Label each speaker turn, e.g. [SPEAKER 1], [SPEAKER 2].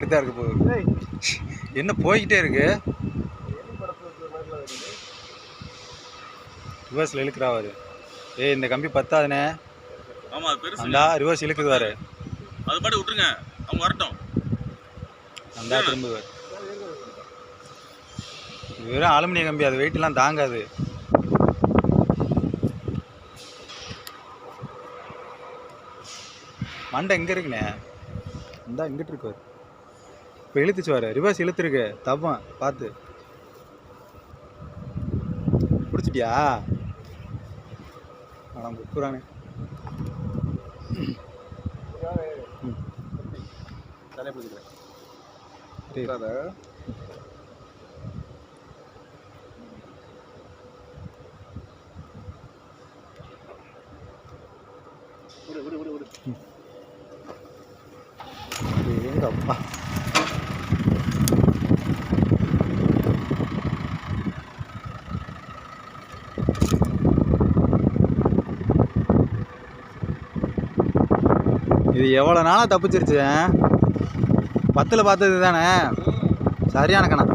[SPEAKER 1] தான் இருக்கு போகுது. என்ன போய்கிட்டே இருக்கு? ரிவர்ஸில் இழுக்கிறா அவரு. ஏய் இந்த கம்பி பத்தாதுனே.
[SPEAKER 2] ஆமா அது பெருசு.
[SPEAKER 1] அந்தா ரிவர்ஸ் இழுக்குது வாரு
[SPEAKER 2] அது பாட்டு விட்டுருங்க. அவங்க வரட்டும்.
[SPEAKER 1] அந்தா திரும்புவார் இது வெறும் அலுமினிய கம்பி அது வெயிட்லாம் தாங்காது. மண்டை எங்கே இருக்குண்ணே? இந்தா இங்கிட்டு இருக்கு பாரு. இப்போ இழுத்துச்சு வர ரிவர்ஸ் இழுத்துருக்கு. தப்பம் பார்த்து பிடிச்சிட்டியா? ஆனால் புக்குறானே
[SPEAKER 3] தலையை பிடிச்சிக்கிறேன். விடு விடு விடு விடு.
[SPEAKER 1] எங்க இது எவ்வளோ நாளாக தப்பிச்சிருச்சு பத்தில் பார்த்தது தானே சரியான கணக்கு.